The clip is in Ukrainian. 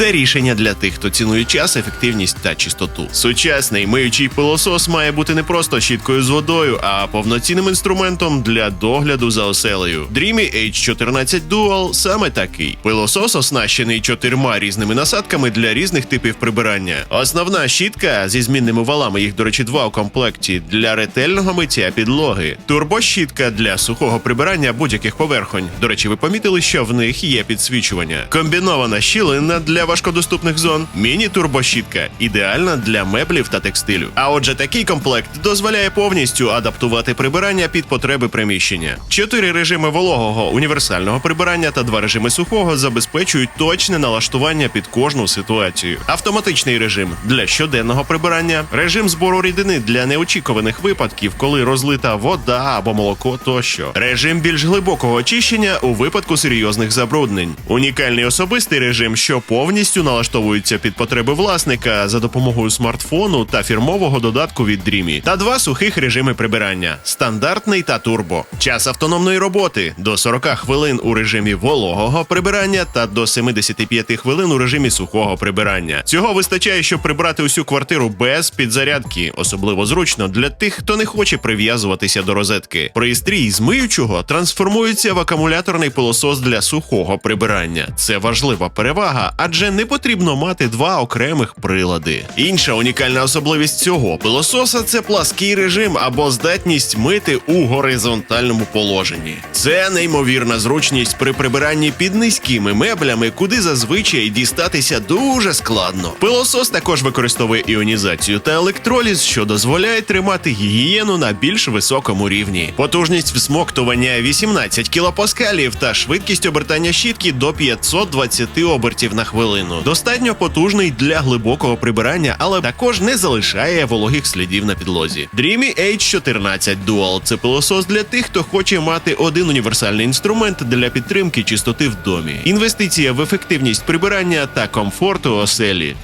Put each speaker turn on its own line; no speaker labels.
Це рішення для тих, хто цінує час, ефективність та чистоту. Сучасний миючий пилосос має бути не просто щіткою з водою, а повноцінним інструментом для догляду за оселею. Dreamy H14 Dual саме такий. Пилосос оснащений чотирма різними насадками для різних типів прибирання. Основна щітка зі змінними валами, їх, до речі, два у комплекті для ретельного миття підлоги. Турбощітка для сухого прибирання будь-яких поверхонь. До речі, ви помітили, що в них є підсвічування. Комбінована щілина для важкодоступних зон. Міні-турбощітка ідеальна для меблів та текстилю. А отже, такий комплект дозволяє повністю адаптувати прибирання під потреби приміщення. Чотири режими вологого універсального прибирання та два режими сухого забезпечують точне налаштування під кожну ситуацію. Автоматичний режим для щоденного прибирання, режим збору рідини для неочікуваних випадків, коли розлита вода або молоко тощо. Режим більш глибокого очищення у випадку серйозних забруднень. Унікальний особистий режим, що повністю налаштовується під потреби власника за допомогою смартфону та фірмового додатку від Dreamy. Та два сухих режими прибирання: стандартний та турбо. Час автономної роботи до 40 хвилин у режимі вологого прибирання та до 75 хвилин у режимі сухого прибирання. Цього вистачає, щоб прибрати усю квартиру без підзарядки, особливо зручно для тих, хто не хоче прив'язуватися до розетки. Пристрій з миючого трансформується в акумуляторний пилосос для сухого прибирання. Це важлива перевага, адже не потрібно мати два окремих прилади. Інша унікальна особливість цього пилососа це плаский режим або здатність мити у горизонтальному положенні. Це неймовірна зручність при прибиранні під низькими меблями, куди зазвичай дістатися дуже складно. Пилосос також використовує іонізацію та електроліз, що дозволяє тримати гігієну на більш високому рівні. Потужність всмоктування 18 кілопаскалів та швидкість обертання щітки до 520 обертів на хвилину. Достатньо потужний для глибокого прибирання, але також не залишає вологих слідів на підлозі. Dreamy H14 Dual – це пилосос для тих, хто хоче мати один універсальний інструмент для підтримки чистоти в домі. Інвестиція в ефективність прибирання та комфорту оселі.